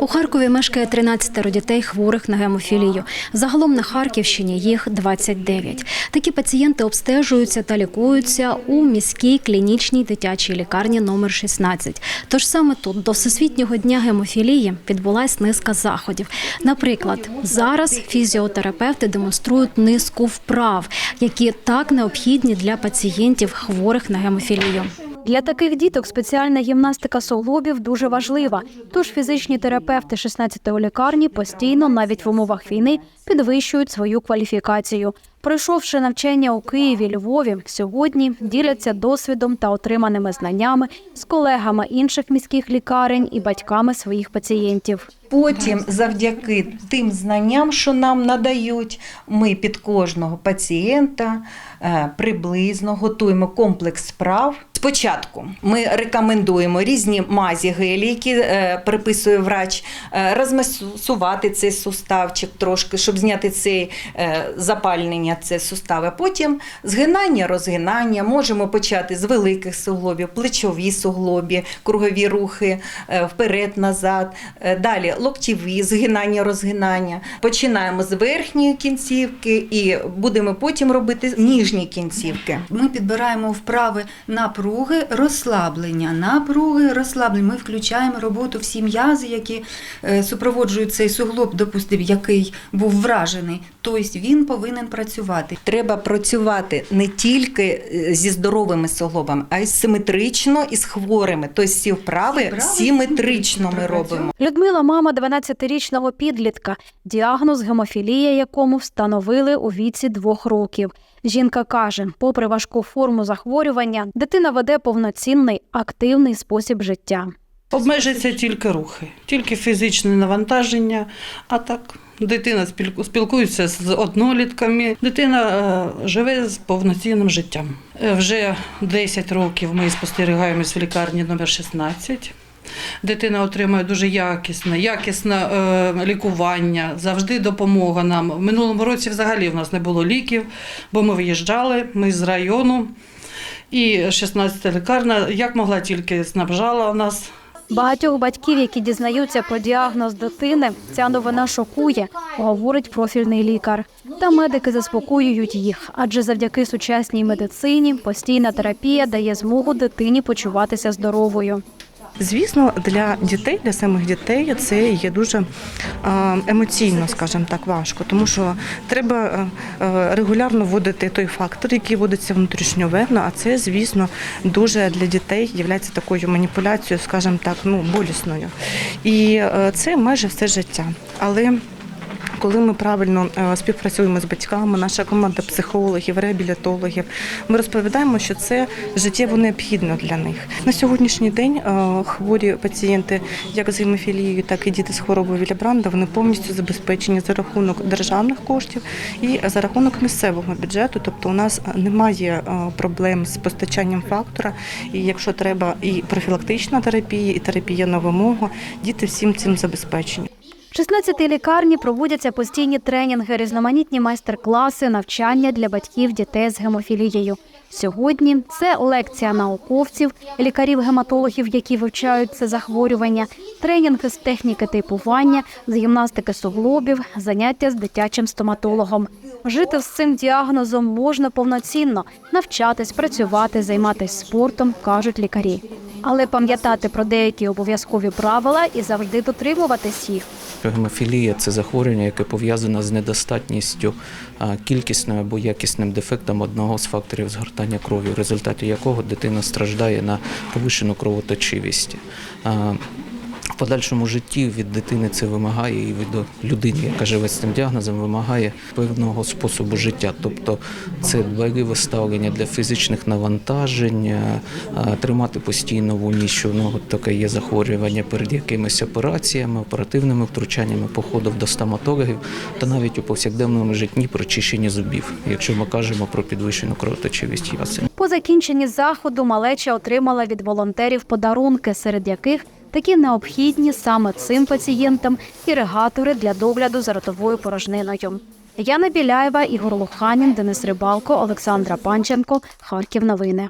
У Харкові мешкає 13 дітей хворих на гемофілію. Загалом на Харківщині їх 29. Такі пацієнти обстежуються та лікуються у міській клінічній дитячій лікарні номер 16. Тож саме тут до Всесвітнього дня гемофілії відбулась низка заходів. Наприклад, зараз фізіотерапевти демонструють низку вправ, які так необхідні для пацієнтів хворих на гемофілію. Для таких діток спеціальна гімнастика суглобів дуже важлива. Тож фізичні терапевти 16-ї лікарні постійно, навіть в умовах війни, підвищують свою кваліфікацію. Пройшовши навчання у Києві, Львові, сьогодні діляться досвідом та отриманими знаннями з колегами інших міських лікарень і батьками своїх пацієнтів. Потім, завдяки тим знанням, що нам надають, ми під кожного пацієнта е, приблизно готуємо комплекс справ. Спочатку ми рекомендуємо різні мазі гелі, які е, приписує врач, е, розмасувати цей суставчик трошки, щоб зняти цей е, запалення це сустави. Потім згинання, розгинання. Можемо почати з великих суглобів, плечові суглобі, кругові рухи е, вперед-назад. Е, Далі локтєві, згинання, розгинання. Починаємо з верхньої кінцівки і будемо потім робити ніжні кінцівки. Ми підбираємо вправи напруги, розслаблення, напруги, розслаблення. Ми включаємо роботу всі м'язи, які е, супроводжують цей суглоб, допустив, який був вражений. Тобто він повинен працювати. Треба працювати не тільки е, зі здоровими суглобами, а й симетрично і з хворими. Тобто всі вправи вправи симетрично ми робимо. Людмила мама 12-річного підлітка, діагноз гемофілія, якому встановили у віці двох років. Жінка каже, попри важку форму захворювання, дитина веде повноцінний активний спосіб життя. Обмежуються тільки рухи, тільки фізичне навантаження, а так. Дитина спілкується з однолітками, дитина е, живе з повноцінним життям. Е, Вже 10 років ми спостерігаємось в лікарні номер 16. Дитина отримує дуже якісне, якісне е, лікування, завжди допомога нам. В минулому році взагалі в нас не було ліків, бо ми виїжджали, ми з району. І 16-та лікарня, як могла тільки снабжала нас Багатьох батьків, які дізнаються про діагноз дитини, ця новина шокує, говорить профільний лікар. Та медики заспокоюють їх, адже завдяки сучасній медицині постійна терапія дає змогу дитині почуватися здоровою. Звісно, для дітей, для самих дітей це є дуже емоційно, скажімо так, важко, тому що треба е, е, регулярно вводити той фактор, який вводиться внутрішньовенно, а це, звісно, дуже для дітей є такою маніпуляцією, скажімо так, ну болісною. І е, це майже все життя. Але коли ми правильно е, співпрацюємо з батьками, наша команда психологів, реабілітологів, ми розповідаємо, що це життєво необхідно для них. На сьогоднішній день е, хворі пацієнти, як з гемофілією, так і діти з хворобою Вілібранда, вони повністю забезпечені за рахунок державних коштів і за рахунок місцевого бюджету. Тобто у нас немає е, проблем з постачанням фактора. І якщо треба і профілактична терапія, і терапія на вимогу, діти всім цим забезпечені. В 16-й лікарні проводяться постійні тренінги, різноманітні майстер-класи, навчання для батьків дітей з гемофілією. Сьогодні це лекція науковців, лікарів-гематологів, які вивчають це захворювання, тренінги з техніки типування, з гімнастики суглобів, заняття з дитячим стоматологом. Жити з цим діагнозом можна повноцінно, навчатись, працювати, займатися спортом, кажуть лікарі. Але пам'ятати про деякі обов'язкові правила і завжди дотримуватись їх. Гемофілія це захворювання, яке пов'язане з недостатністю кількісним або якісним дефектом одного з факторів згортання крові, в результаті якого дитина страждає на повищену кровоточивість. Подальшому житті від дитини це вимагає і від людини, яка живе з цим діагнозом, вимагає певного способу життя. Тобто це дбайливе ставлення для фізичних навантажень, тримати постійно в умі, що ну, таке є захворювання перед якимись операціями, оперативними втручаннями, походом до стоматологів та навіть у повсякденному житті прочищення зубів, якщо ми кажемо про підвищену кровоточивість ясен. По закінченні заходу малеча отримала від волонтерів подарунки, серед яких такі необхідні саме цим пацієнтам іригатори для догляду за ротовою порожниною. Яна Біляєва, Ігор Луханін, Денис Рибалко, Олександра Панченко. Харків новини.